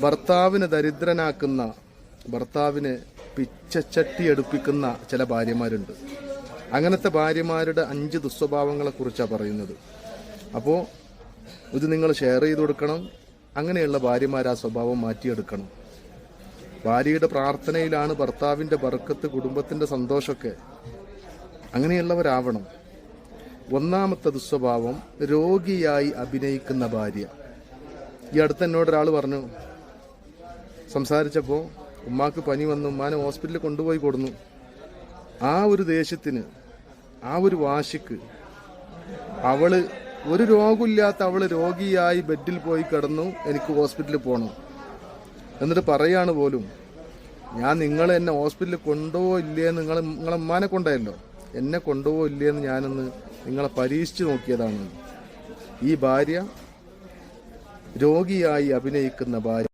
ഭർത്താവിനെ ദരിദ്രനാക്കുന്ന ഭർത്താവിന് പിച്ചച്ചട്ടി എടുപ്പിക്കുന്ന ചില ഭാര്യമാരുണ്ട്. അങ്ങനത്തെ ഭാര്യമാരുടെ അഞ്ച് ദുസ്വഭാവങ്ങളെ കുറിച്ചാണ് പറയുന്നത്. അപ്പോൾ ഇത് നിങ്ങൾ ഷെയർ ചെയ്ത് കൊടുക്കണം. അങ്ങനെയുള്ള ഭാര്യമാർ ആ സ്വഭാവം മാറ്റിയെടുക്കണം. ഭാര്യയുടെ പ്രാർത്ഥനയിലാണ് ഭർത്താവിന്റെ ബർക്കത്ത് കുടുംബത്തിന്റെ സന്തോഷമൊക്കെ അങ്ങനെയുള്ളവരാവണം. ഒന്നാമത്തെ ദുസ്വഭാവം രോഗിയായി അഭിനയിക്കുന്ന ഭാര്യ. ഈ അടുത്ത് എന്നോട് ഒരാൾ പറഞ്ഞു സംസാരിച്ചപ്പോൾ ഉമ്മാക്ക് പനി വന്നു ഉമ്മാനെ ഹോസ്പിറ്റലിൽ കൊണ്ടുപോയി കൊടുന്നു. ആ ഒരു ദേഷ്യത്തിന് ആ ഒരു വാശിക്ക് അവൾ ഒരു രോഗമില്ലാത്ത അവൾ രോഗിയായി ബെഡിൽ പോയി കിടന്നു എനിക്ക് ഹോസ്പിറ്റലിൽ പോകണം എന്നിട്ട് പറയാണ് പോലും ഞാൻ നിങ്ങൾ എന്നെ ഹോസ്പിറ്റലിൽ കൊണ്ടുപോകോ ഇല്ലേ നിങ്ങൾ നിങ്ങളെ ഉമ്മാനെ കൊണ്ടായല്ലോ. എന്നെ കൊണ്ടുപോകോ ഇല്ലേന്ന് ഞാനൊന്ന് നിങ്ങളെ പരീക്ഷിച്ച് നോക്കിയതാണ്. ഈ ഭാര്യ രോഗിയായി അഭിനയിക്കുന്ന ഭാര്യ